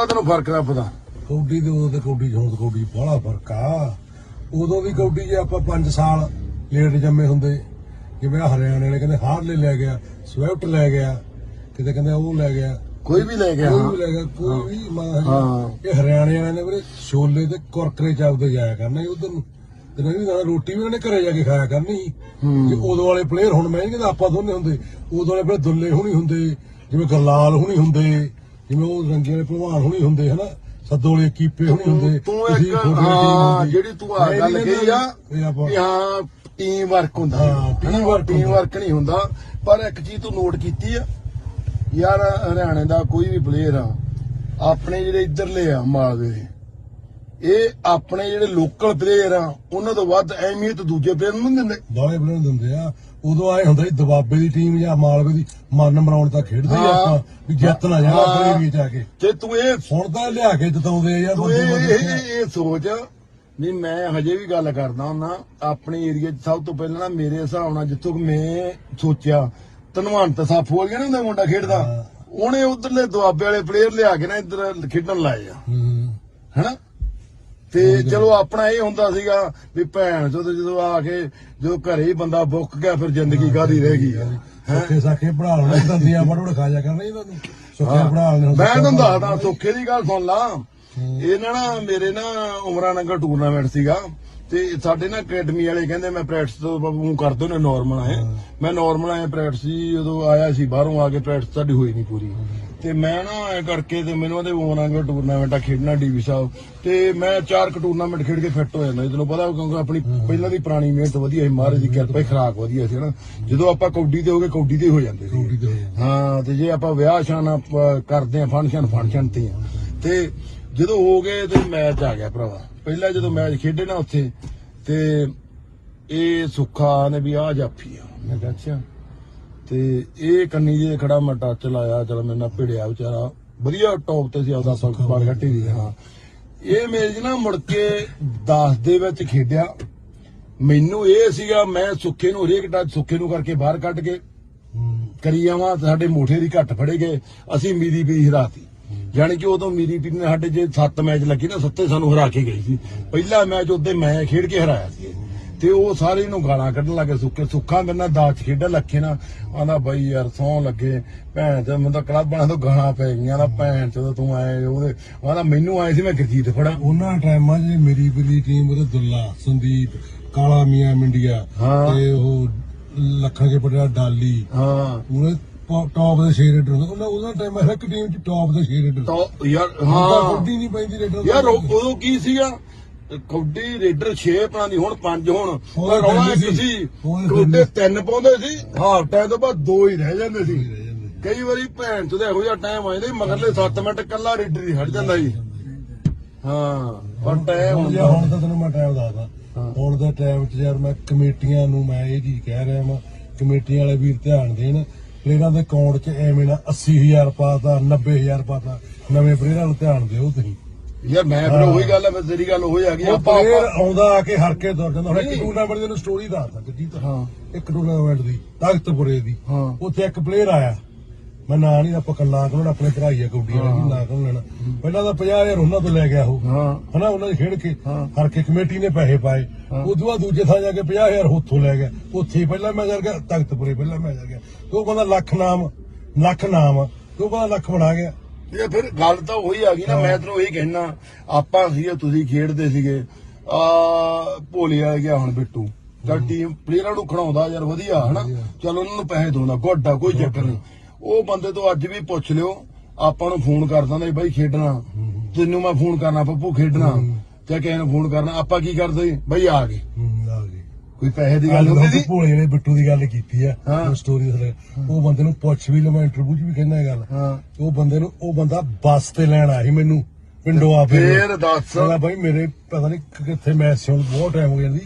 ਕਾ ਤੈਨੂੰ ਫ਼ਰਕ ਦਾ ਪਤਾ। ਕੌਡੀ ਦੇ ਉਦੋਂ ਤੇ ਕੌਡੀ ਤੇ ਕੌਡੀ ਬੜਾ ਫ਼ਰਕ ਆ। ਉਦੋਂ ਵੀ ਕੌਡੀ ਜੇ ਆਪਾਂ 5 ਸਾਲ ਲੇਟ ਜੰਮੇ ਹੁੰਦੇ ਜਿਵੇਂ ਹਰਿਆਣੇ ਵਾਲੇ ਕਹਿੰਦੇ ਹਾਰਲੇ ਲੈ ਗਿਆ ਸਵਿਫਟ ਲੈ ਗਿਆ ਕਿਤੇ ਕਹਿੰਦੇ ਉਹ ਲੈ ਗਿਆ। ਕੋਈ ਵੀ ਲੈ ਗਿਆ ਕੋਈ ਵੀ ਲੈ ਗਿਆ ਕੋਈ ਵੀ ਹਾਂ। ਇਹ ਹਰਿਆਣੇ ਵਾਲਿਆਂ ਨੇ ਵੀਰੇ ਛੋਲੇ ਤੇ ਕੁਰਕਰੇ ਚੱਲਦੇ ਜਾਇਆ ਕਰਨਾ ਉਧਰ ਨੂੰ। ਤੇ ਨਹੀਂ ਤਾਂ ਰੋਟੀ ਵੀ ਉਹਨਾਂ ਨੇ ਘਰੇ ਜਾ ਕੇ ਖਾਇਆ ਕਰਨੀ। ਜੇ ਉਦੋਂ ਵਾਲੇ ਪਲੇਅਰ ਹੁਣ ਮੈਂ ਨਹੀਂ ਕਹਿੰਦਾ ਆਪਾਂ ਦੋਨੇ ਹੁੰਦੇ। ਉਦੋਂ ਵਾਲੇ ਪਲੇਅਰ ਦੁੱਲੇ ਹੁਣੀ ਹੁੰਦੇ ਜਿਵੇਂ ਗਰਲਾਲ ਹੁਣੀ ਹੁੰਦੇ। ਜਿਵੇਂ ਉਹ ਰੰਗੇ ਵਾਲੇ ਭਲਵਾਨ ਹੁਣੀ ਹੁੰਦੇ ਹਨਾ ਸੱਦੋ ਵਾਲੇ ਕੀਪੇ ਹੁਣੀ ਹੁੰਦੇ ਤੂੰ ਇੱਕ ਹਾਂ। ਜਿਹੜੀ ਤੂੰ ਆ ਗੱਲ ਕਹੀ ਆ ਵੀ ਹਾਂ ਟੀਮ ਵਰਕ ਹੁੰਦਾ ਹਾਂ, team work ਟੀਮ। ਵਰਕ ਨਹੀਂ ਹੁੰਦਾ ਪਰ ਇੱਕ ਚੀਜ਼ ਤੂੰ ਨੋਟ ਕੀਤੀ ਆ ਯਾਰ ਹਰਿਆਣੇ ਦਾ ਕੋਈ ਵੀ ਪਲੇਅਰ ਆ ਆਪਣੇ ਜਿਹੜੇ ਇੱਧਰਲੇ ਆ ਮਾਲਵੇ ਦੇ ਇਹ ਆਪਣੇ ਜਿਹੜੇ ਲੋਕਲ ਪਲੇਅਰ ਆ ਉਹਨਾਂ ਤੋਂ ਵੱਧ ਅਹਿਮੀਅਤ ਦੂਜੇ ਪਲੇਅਰ ਨੂੰ ਨਹੀਂ ਦਿੰਦੇ। ਬਾਲੇ ਪਲੇਅਰ ਦਿੰਦੇ ਆ। ਉਦੋਂ ਆਏ ਹੁੰਦਾ ਸੀ ਦਬਾਬੇ ਦੀ ਟੀਮ ਜਾਂ ਮਾਲਵੇ ਦੀ ਮਰਨ ਮਰਾਉਣ ਤੱਕ ਖੇਡਦੇ ਹਾਂ। ਆਪਾਂ ਵੀ ਜਿੱਤ ਨਾ ਜਾਣਾ ਹਾਂ। ਆਪਣੇ ਚ ਆ ਕੇ। ਤੇ ਤੂੰ ਇਹ ਹੁਣ ਤਾਂ ਲਿਆ ਕੇ ਜਿਤਾਉਂਦੇ ਆ ਯਾਰ ਤੂੰ ਇਹ ਇਹ ਸੋਚ ਵੀ ਮੈਂ ਹਜੇ ਵੀ ਗੱਲ ਕਰਦਾ ਹੁੰਦਾ ਆਪਣੇ ਏਰੀਆ 'ਚ ਸਭ ਤੋਂ ਪਹਿਲਾਂ ਨਾ ਮੇਰੇ ਹਿਸਾਬ ਨਾਲ ਜਿੱਥੋਂ ਕਿ ਮੈਂ ਸੋਚਿਆ ਧਨਵੰਤ ਸਾਫੂ ਵਾਲੀਆ ਨਾ ਹੁੰਦਾ ਮੁੰਡਾ ਖੇਡਦਾ। ਹਾਂ। ਉਹਨੇ ਉਧਰਲੇ ਦੁਆਬੇ ਵਾਲੇ ਪਲੇਅਰ ਲਿਆ ਕੇ ਨਾ ਇੱਧਰ ਖੇਡਣ ਲਾਏ ਆ। ਹੂੰ। ਹੈਨਾ? ਤੇ ਚਲੋ ਆਪਣਾ ਇਹ ਹੁੰਦਾ ਸੀਗਾ ਵੀ ਭੈਣ ਜਦੋਂ ਜਦੋਂ ਆ ਕੇ ਜਦੋਂ ਘਰੇ ਹੀ ਬੰਦਾ ਬੁੱਕ ਗਿਆ ਫਿਰ ਜ਼ਿੰਦਗੀ ਕਾਦੀ ਰਹਿ ਗਈ ਸੁੱਕੇ ਸਾਕੇ ਪੜਾ ਲੈਣੇ ਦੰਦੀਆਂ ਬੜੋੜ ਖਾ ਜਾ ਕਰਨਾ ਇਹਨਾਂ ਨੂੰ। ਸੁੱਕੇ ਪੜਾ ਲੈਣੇ ਮੈਂ ਤੁਹਾਨੂੰ ਦੱਸਦਾ ਸੁੱਖੇ ਦੀ ਗੱਲ ਸੁਣ ਲਾ। ਇਹ ਨਾ ਮੇਰੇ ਨਾ ਉਮਰਾਂ ਨੰਗਲ ਟੂਰਨਾਮੈਂਟ ਸੀਗਾ। ਤੇ ਸਾਡੇ ਨਾ ਅਕੈਡਮੀ ਵਾਲੇ ਕਹਿੰਦੇ ਮੈਂ ਪ੍ਰੈਕਟਿਸ ਤੋਂ ਬਾਬੂ ਕਰਦੇ ਨੇ ਨਾਰਮਲ ਆਏ ਮੈਂ ਨਾਰਮਲ ਆਏ ਪ੍ਰੈਕਟਿਸ ਉਦੋਂ ਆਇਆ ਸੀ ਬਾਹਰੋਂ ਆ ਕੇ ਪ੍ਰੈਕਟਿਸ ਸਾਡੀ ਹੋਈ ਨਹੀਂ ਪੂਰੀ। ਤੇ ਮੈਂ ਨਾ ਐ ਕਰਕੇ ਤੇ ਮੈਨੂੰ ਉਹਦੇ ਨੰਗਲ ਟੂਰਨਾਮੈਂਟ ਖੇਡਣਾ ਡੀਵੀ ਸਾਹਿਬ। ਤੇ ਮੈਂ ਚਾਰ ਕੁ ਟੂਰਨਾਮੈਂਟ ਖੇਡ ਕੇ ਫਿੱਟ ਹੋ ਜਾਂਦਾ ਤੈਨੂੰ ਪਤਾ ਕਿਉਂਕਿ ਆਪਣੀ ਪਹਿਲਾਂ ਦੀ ਪੁਰਾਣੀ ਮਿਹਨਤ ਵਧੀਆ ਸੀ ਮਹਾਰਾਜ ਦੀ ਕਿਰਪਾ ਹੀ ਖਰਾਕ ਵਧੀਆ ਸੀ ਹਨਾ। ਜਦੋਂ ਆਪਾਂ ਕੌਡੀ ਤੇ ਹੋ ਗਏ ਕੌਡੀ ਤੇ ਹੀ ਜਾਂਦੇ ਸੀ। ਹੋ ਤੇ ਜੇ ਆਪਾਂ ਵਿਆਹ ਸ਼ਾਨ ਕਰਦੇ ਆ ਫੰਕਸ਼ਨ ਫੰਕਸ਼ਨ ਤੇ ਤੇ ਜਦੋਂ ਹੋ ਗਏ ਤੇ ਮੈਚ ਆ ਗਿਆ ਭਰਾਵਾ। ਪਹਿਲਾਂ ਜਦੋਂ ਮੈਚ ਖੇਡੇ ਨਾ ਉੱਥੇ ਤੇ ਇਹ ਸੁੱਖਾ ਨੇ ਵੀ ਆ ਜਾਫੀ ਆ। ਮੈਂ ਕਿਹਾ ਅੱਛਾ। ਤੇ ਇਹ ਕੰਨੀ ਜੇ ਖੜਾ ਮੈਂ ਟੱਚ ਲਾਇਆ, ਚਲ ਮੇਰੇ ਨਾਲ ਭਿੜਿਆ ਵਿਚਾਰਾ। ਵਧੀਆ ਟੌਪ ਤੇ ਸੀ ਆਪਦਾ ਸੁੱਖ ਬਾਲ ਘੱਟੀ ਦੀ, ਹਾਂ। ਇਹ ਮੈਚ ਨਾ ਮੁੜ ਕੇ 10 ਦੇ ਵਿੱਚ ਖੇਡਿਆ। ਮੈਨੂੰ ਇਹ ਸੀਗਾ, ਮੈਂ ਸੁੱਖੇ ਨੂੰ ਹਰੇਕ ਟੱਚ ਸੁੱਖੇ ਨੂੰ ਕਰਕੇ ਬਾਹਰ ਕੱਢ ਕੇ ਕਰੀ ਜਾਵਾਂ ਸਾਡੇ ਮੋਠੇ ਦੀ ਘੱਟ ਫੜੇ ਗਏ। ਅਸੀਂ ਮੀਰੀ ਪੀ ਹਰਾਤੀ। ਯਾਨੀ ਕਿ ਉਦੋਂ ਮੀਰੀ ਪੀ ਨੇ ਸਾਡੇ ਜੇ 7 ਮੈਚ ਲੱਗੇ ਨਾ, ਸੱਤੇ ਸਾਨੂੰ ਹਰਾ ਕੇ ਗਈ ਸੀ। ਪਹਿਲਾ ਮੈਚ ਉਹਦੇ ਮੈਂ ਖੇਡ ਕੇ ਹਰਾਇਆ ਸੀ। ਤੇ ਉਹ ਸਾਰੇ ਨੂੰ ਗਾਲਾਂ ਕੱਢਣ ਲੱਗੇ ਸੁੱਕੇ ਸੁੱਖਾ ਮੇਰੇ ਨਾਲ ਦਾਚ ਖੇਡਣ ਲੱਗੇ ਨਾ। ਆਂਦਾ ਬਾਈ ਯਾਰ ਸੌਂ ਲੱਗੇ ਭੈਣ ਤੇ ਮੈਨੂੰ ਤਾਂ ਕਲੱਬਾਂ ਤੋਂ ਗਾਲਾਂ ਪੈ ਗਈਆਂ ਨਾ ਭੈਣ ਜਦੋਂ ਤੂੰ ਆਏ ਉਹਦੇ ਆਂਦਾ ਮੈਨੂੰ ਆਏ ਸੀ ਮੈਂ ਗੁਰਜੀਤ ਫੜਾ ਉਹਨਾਂ ਟਾਈਮਾਂ 'ਚ ਮੇਰੀ ਬਿਲੀ ਟੀਮ ਉਹਦੇ ਦੁੱਲਾ ਸੰਦੀਪ ਕਾਲਾ ਮੀਆਂ ਮਿੰਡੀਆ। ਤੇ ਉਹ ਲੱਖਾਂ ਕੇ ਪਟਿਆ ਡਾਲੀ। ਹਾਂ। ਉਹਨੇ ਟੌਪ ਦੇ 6 ਰੇਡਰ ਹੁੰਦੇ ਉਹਨਾਂ ਉਹਨਾਂ ਟਾਈਮ ਹਰ ਇੱਕ ਟੀਮ 'ਚ ਟੌਪ ਦੇ 6 ਰੇਡਰ ਯਾਰ ਹਾਂ। ਕੱਢੀ ਨਹੀਂ ਪੈਂਦੀ ਰੇਡਰ ਯਾਰ ਉਦੋਂ ਕੀ ਸੀਗਾ? ਕੌਡੀ ਰੇਡਰ 6 ਪਰਾਂ ਦੀ ਹੁਣ 5 ਹੁਣ। ਰੌਲਾ ਇੱਕ ਸੀ। ਕੌਡੇ ਦਿੰਦੇ। ਤਿੰਨ ਪਾਉਂਦੇ ਸੀ ਹਾਫ ਟਾਈਮ ਤੋਂ ਬਾਅਦ ਦੋ ਹੀ ਰਹਿ ਜਾਂਦੇ ਸੀ। ਕਈ ਵਾਰੀ ਭੈਣ ਚੋਦ ਇਹੋ ਜਿਹਾ ਟਾਈਮ ਆ ਜਾਂਦਾ ਮਗਰਲੇ 7 ਮਿੰਟ ਕੱਲਾ ਰੇਡਰ ਹੀ ਹਟ ਜਾਂਦਾ ਸੀ। ਹਾਂ ਪਰ ਟਾਈਮ ਹੁਣ ਹੁਣ ਤਾਂ ਤੈਨੂੰ ਮੈਂ ਟਾਈਮ ਦੱਸਦਾ। ਹੁਣ ਦੇ ਟਾਈਮ 'ਚ ਯਾਰ ਮੈਂ ਕਮੇਟੀਆਂ ਨੂੰ ਮੈਂ ਇਹ ਚੀਜ਼ ਕਹਿ ਰਿਹਾ ਮੈਂ ਕਮੇਟੀਆਂ ਵਾਲੇ ਵੀਰ ਧਿਆਨ ਦੇਣ ਪਲੇਅਰਾਂ ਦੇ ਅਕਾਊਂਟ 'ਚ ਐਵੇਂ ਨਾ 80000 ਪਾਤਾ 90000 ਪਾਤਾ ਨਵੇਂ ਪਲੇਅਰਾਂ ਨੂੰ ਧਿਆਨ ਦਿਓ ਤੁਸੀਂ। ਯਾਰ ਮੈਂ ਫਿਰ ਉਹੀ ਗੱਲ ਆ ਫਿਰ ਤੇਰੀ ਗੱਲ ਉਹੀ ਆ ਗਈ ਉਹ ਆਪਾਂ ਪਲੇਅਰ ਆਪਾਂ- ਆਉਂਦਾ ਆ ਕੇ ਹਰ ਕੇ ਦੌੜ ਜਾਂਦਾ। ਹੁਣ ਇੱਕ ਨਹੀਂ। ਟੂਰਨਾਮੈਂਟ ਦੀ ਨੂੰ ਸਟੋਰੀ ਦੱਸਦਾ ਕਿ ਹਾਂ। ਇੱਕ ਟੂਰਨਾਮੈਂਟ ਦੀ ਤਖਤਪੁਰੇ ਦੀ ਹਾਂ। ਉੱਥੇ ਇੱਕ ਪਲੇਅਰ ਆਇਆ। ਮੈਂ ਨਾਂ ਨਹੀਂ ਆਪਾਂ ਕੱਲਾ ਕੋਲ ਆਪਣੇ ਭਰਾਈ ਆ ਕੌਡੀ ਵਾਲਾ ਜੀ ਨਾਂ ਕੋਲ ਲੈਣਾ। ਪਹਿਲਾਂ ਤਾਂ 50000 ਉਹਨਾਂ ਤੋਂ ਲੈ ਗਿਆ ਉਹ। ਹਾਂ। ਹਨਾ ਉਹਨਾਂ ਦੇ ਖੇਡ ਕੇ ਹਾਂ। ਹਰ ਕੇ ਕਮੇਟੀ ਨੇ ਪੈਸੇ ਪਾਏ। ਉਦੋਂ ਬਾਅਦ ਦੂਜੇ ਥਾਂ ਜਾ ਕੇ 50000 ਉੱਥੋਂ ਲੈ ਗਿਆ। ਉੱਥੇ ਹੀ ਪਹਿਲਾਂ ਮੈਂ ਜਾ ਗਿਆ ਤਖਤਪੁਰੇ ਪਹਿਲਾਂ ਮੈਂ ਜਾ ਗਿਆ। ਤੇ ਉਹ ਬੰਦਾ ਲੱਖ ਨਾਮ ਲੱਖ ਨਾਮ। ਤੇ ਉਹ ਬੰਦਾ ਲੱਖ ਬਣਾ ਗਿਆ। ਇਹ ਫਿਰ ਗੱਲ ਤਾਂ ਉਹੀ ਆ ਗਈ ਨਾ ਮੈਂ ਤੈਨੂੰ ਇਹੀ ਕਹਿਣਾ ਆਪਾਂ ਸੀਗੇ ਤੁਸੀਂ ਖੇਡਦੇ ਸੀਗੇ। ਆ ਭੋਲੇ ਆ ਗਿਆ ਹੁਣ ਬਿੱਟੂ। ਚੱਲ ਟੀਮ ਪਲੇਅਰਾਂ ਨੂੰ ਖੜਾਉਂਦਾ ਯਾਰ ਵਧੀਆ ਹਨਾ? ਚਲ ਉਹਨਾਂ ਨੂੰ ਪੈਸੇ ਦੋਂਦਾ ਗੁੱਡ ਕੋਈ ਚੱਕਰ ਨਹੀਂ। ਉਹ ਬੰਦੇ ਤੋਂ ਅੱਜ ਵੀ ਪੁੱਛ ਲਿਓ ਆਪਾਂ ਨੂੰ ਫੋਨ ਕਰ ਦਿੰਦਾ ਬਾਈ ਖੇਡਣਾ। ਤੈਨੂੰ ਮੈਂ ਫੋਨ ਕਰਨਾ ਪੱਪੂ ਖੇਡਣਾ। ਤੇ ਕਿਸੇ ਨੂੰ ਫੋਨ ਕਰਨਾ ਆਪਾਂ ਕੀ ਕਰਦੇ? ਬਈ ਆ ਗਏ। ਗਈ ਕੋਈ ਪੈਸੇ ਦੀ ਗੱਲ ਹੁੰਦੀ ਸੀ ਭੋਲੇ ਨੇ ਬਿੱਟੂ ਦੀ ਗੱਲ ਕੀਤੀ ਆ। ਉਹ ਸਟੋਰੀ ਥਲੇ ਉਹ ਬੰਦੇ ਨੂੰ ਪੁੱਛ ਵੀ ਲਵਾਂ ਇੰਟਰਵਿਊ 'ਚ ਵੀ ਕਹਿੰਦਾ ਇਹ ਗੱਲ ਉਹ ਬੰਦੇ ਨੂੰ ਉਹ ਬੰਦਾ ਬੱਸ ਤੇ ਲੈਣ ਆਇਆ ਸੀ ਮੈਨੂੰ ਪਿੰਡੋਂ ਆ ਫੇਰ ਦੱਸ ਕਹਿੰਦਾ ਬਾਈ ਮੇਰੇ ਪਤਾ ਨਹੀਂ ਕਿੱਥੇ ਮੈਚ ਸੀ ਹੁਣ ਬਹੁਤ ਟਾਈਮ ਹੋ ਜਾਂਦੀ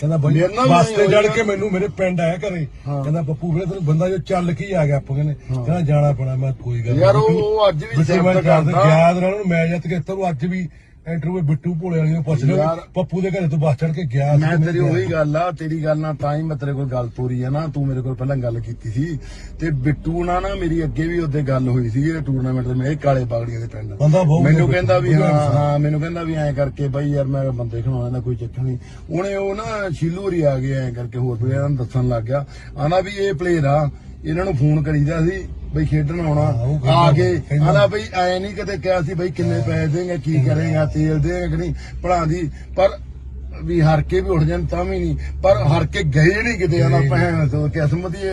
ਕਹਿੰਦਾ ਬਾਈ ਬੱਸ ਤੇ ਚੜ। ਕੇ ਮੈਨੂੰ ਮੇਰੇ ਪਿੰਡ ਆਇਆ ਘਰੇ। ਕਹਿੰਦਾ ਪੱਪੂ ਵੀਰੇ ਤੈਨੂੰ ਬੰਦਾ ਜੋ ਚੱਲ ਕੇ ਆ ਗਿਆ ਆਪਾਂ ਕਹਿੰਦੇ ਕਹਿੰਦਾ ਜਾਣਾ ਪੈਣਾ ਮੈਂ ਕੋਈ ਗੱਲ ਨੀ। ਯਾਰ ਉਹ- ਅੱਜ ਵੀ ਮੈਂ ਸਿਫਤ ਕਰਦਾ। ਯਾਦ ਨਾਲ ਉਹਨੂੰ ਮੈਂ ਜਿੱਤ ਕੇ ਤੈਨੂੰ ਅੱਜ ਵੀ ਇੰਟਰਵਿਊ ਬਿੱਟੂ ਭੋਲੇ ਵਾਲੀ ਨੂੰ ਪੁੱਛ ਲਿਓ ਯਾਰ- ਪੱਪੂ ਦੇ ਘਰੇ ਤੋਂ ਬੱਸ ਚੜ ਕੇ ਗਿਆ ਸੀ ਮੈਂ ਕਿ ਨਹੀਂ ਤੇਰੀ ਗਿਆ? ਉਹੀ ਗੱਲ ਆ ਤੇਰੀ ਗੱਲ ਨਾਲ ਤਾਂ ਹੀ ਮੈਂ ਤੇਰੇ ਕੋਲ ਗੱਲ ਤੋਰੀ ਆ ਨਾ ਤੂੰ ਮੇਰੇ ਕੋਲ ਪਹਿਲਾਂ ਗੱਲ ਕੀਤੀ ਸੀ। ਤੇ ਬਿੱਟੂ ਨਾਲ ਨਾ ਮੇਰੀ ਅੱਗੇ ਵੀ ਉਹਦੇ ਗੱਲ ਹੋਈ ਸੀ ਇਹ ਟੂਰਨਾਮੈਂਟ ਦੇ ਮੈਂ ਇਹ ਕਾਲੇ ਬਾਗੜੀਆਂ ਦੇ ਪਿੰਡ। ਬੰਦਾ ਬਹੁਤ ਮੈਨੂੰ ਵਧੀਆ ਕਹਿੰਦਾ ਵੀ ਹਾਂ। ਹਾਂ ਮੈਨੂੰ ਕਹਿੰਦਾ ਵੀ ਐਂ ਕਰਕੇ ਬਾਈ ਯਾਰ ਮੈਂ ਬੰਦੇ ਖਣਾਉਣਾ ਦਾ ਕੋਈ ਚੱਕਰ ਨਹੀਂ। ਉਹਨੇ ਉਹ ਨਾ ਸ਼ੀਲੂਰੀ ਆ ਗਿਆ ਐਂ ਕਰਕੇ ਹੋਰ ਪਲੇਅਰਾਂ ਨੂੰ ਦੱਸਣ ਲੱਗ ਗਿਆ। ਆਂਦਾ ਵੀ ਇਹ ਪਲੇਅਰ ਆ ਇਹਨਾਂ ਨੂੰ ਫੋਨ ਕਰੀਦਾ ਸੀ। ਬਈ ਖੇਡਣ ਆਉਣਾ। ਆ ਕੇ ਆਂਦਾ ਬਈ ਐ ਨਹੀਂ ਕਦੇ ਕਿਹਾ ਸੀ ਬਈ ਕਿੰਨੇ ਪੈਸੇ ਦੇਂਗੇ ਕੀ ਕਰੇਗਾ ਤੇਲ ਦੇਂਗਾ ਕਿ ਨਹੀਂ। ਦੀ ਪਰ ਵੀ ਹਰ ਕੇ ਵੀ ਉੱਠ ਜਾਣ ਤਾਂ ਵੀ ਨਹੀਂ। ਪਰ ਹਰ ਕੇ ਗਏ ਨਹੀਂ ਕਿਤੇ ਗਏ ਭੈਣ ਤੋਂ ਕਿਸਮਤ ਹੀ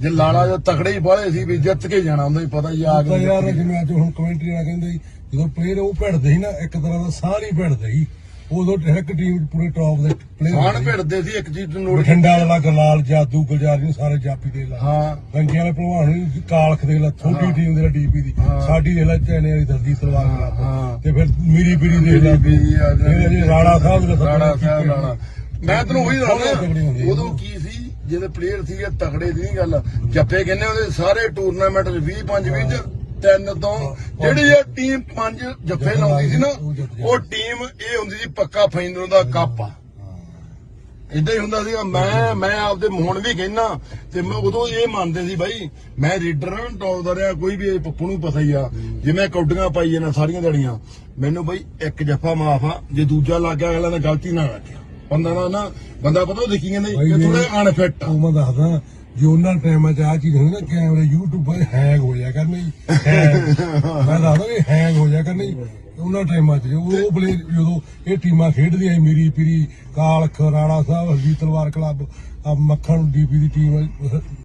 ਜੇ ਲਾਲਾ ਜੋ ਤਕੜੇ ਹੀ ਬਾਲੇ ਸੀ ਵੀ ਜਿੱਤ ਕੇ ਜਾਣਾ ਹੁੰਦਾ ਹੀ ਪਤਾ ਹੀ ਆ ਕੇ ਯਾਰ ਜਿਵੇਂ ਅੱਜ ਹੁਣ ਕਮੈਂਟਰੀ ਨਾਲ ਕਹਿੰਦੇ ਸੀ, ਜਦੋਂ ਪਲੇਅਰ ਉਹ ਭਿੜਦੇ ਸੀ ਨਾ ਇੱਕ ਤਰ੍ਹਾਂ ਦਾ ਹੀ ਭਿੜਦੇ ਸੀ। ਉਦੋਂ ਇੱਕ ਟੀਮ ਪੂਰੇ ਟੌਪ ਦੇ ਪਲੇਅਰ ਭਿੜਦੇ ਸੀ ਇੱਕ ਚੀਜ਼ ਨੂੰ ਨੋਟ ਬਠਿੰਡਾ ਵਾਲਾ ਗਲਾਲ ਜਾਦੂ ਗੁਲਜ਼ਾਰ ਜੀ ਸਾਰੇ ਜਾਪੀ ਦੇ ਲਾ ਹਾਂ। ਰੰਗੀਆਂ ਵਾਲੇ ਭਲਵਾਨ ਨੂੰ ਕਾਲਖ ਦੇ ਲਾ ਛੋਟੀ। ਟੀਮ ਦੇ ਡੀਪੀ ਦੀ। ਸਾਡੀ ਦੇ ਲਾ ਚੈਨੇ ਵਾਲੀ ਦਰਦੀ ਕਲੱਬ। ਹਾਂ। ਤੇ ਫਿਰ ਮੀਰੀ ਪੀਰੀ ਦੇ ਲਾ ਜੀ ਰਾਣਾ ਸਾਹਿਬ ਦੇ ਰਾਣਾ ਸਾਹਿਬ ਰਾਣਾ ਮੈਂ ਤੈਨੂੰ ਉਹੀ ਦੱਸਦਾ। ਉਦੋਂ ਕੀ ਸੀ ਜਿਹੜੇ ਪਲੇਅਰ ਸੀਗੇ ਤਗੜੇ ਦੀ ਨਹੀਂ ਗੱਲ ਜੱਫੇ ਕਹਿੰਦੇ ਉਹਦੇ ਸਾਰੇ ਟੂਰਨਾਮੈਂਟ 'ਚ 20 5 20 ਚ ਤਿੰਨ ਤੋਂ ਜਿਹੜੀ ਇਹ ਟੀਮ ਪੰਜ ਜੱਫੇ ਲਾਉਂਦੀ ਸੀ ਨਾ ਉਹ ਟੀਮ ਇਹ ਹੁੰਦੀ ਸੀ ਪੱਕਾ ਫਾਈਨਲ ਦਾ ਕੱਪ ਆ। ਇਦਾਂ ਹੀ ਹੁੰਦਾ ਸੀਗਾ। ਮੈਂ ਮੈਂ ਆਪਦੇ ਮੋਹਣ ਵੀ ਕਹਿਣਾ ਤੇ ਮੈਂ ਉਦੋਂ ਇਹ ਮੰਨਦੇ ਸੀ ਬਾਈ ਮੈਂ ਰੀਡਰ ਨਾ ਟੌਪ ਦਾ ਰਿਹਾ ਕੋਈ ਵੀ ਇਹ ਪੱਪੂ ਨੂੰ ਪਤਾ ਹੀ ਆ ਜਿਵੇਂ ਕੌਡੀਆਂ ਪਾਈ ਜਾਣਾ ਸਾਰੀਆਂ ਦੜੀਆਂ ਮੈਨੂੰ ਬਾਈ ਇੱਕ ਜੱਫਾ ਮਾਫ ਆ ਜੇ ਦੂਜਾ ਲੱਗ ਗਿਆ ਅਗਲਾ ਨੇ ਗਲਤੀ ਨਾ ਰੱਖਿਆ। ਬੰਦਾ ਨਾ ਬੰਦਾ ਪਤਾ ਦੇਖੀ ਕਹਿੰਦੇ ਥੋੜੇ ਅਨਫਿਟ ਉਹ ਮੈਂ ਦੱਸਦਾ ਜੇ ਟਾਈਮਾਂ 'ਚ ਆ ਚੀਜ਼ ਹੁੰਦੀ ਨਾ ਕੈਮਰੇ YouTube ਹੈਂਗ ਹੋ ਜਾ ਕਰਨੀ। ਮੈਂ ਦੱਸਦਾ ਵੀ ਹੈਂਗ ਹੋ ਜਾ ਜੀ ਉਹਨਾਂ ਟਾਈਮਾਂ 'ਚ ਉਹ ਉਹ ਪਲੇਅਰ ਜਦੋਂ ਇਹ ਟੀਮਾਂ ਖੇਡਦੀਆਂ ਸੀ, ਮੀਰੀ ਪੀਰੀ, ਕਾਲਖ, ਰਾਣਾ ਸਾਹਿਬ, ਹਰਜੀਤ ਤਲਵਾਰ ਕਲੱਬ ਆ ਮੱਖਣ ਡੀਪੀ ਦੀ ਟੀਮ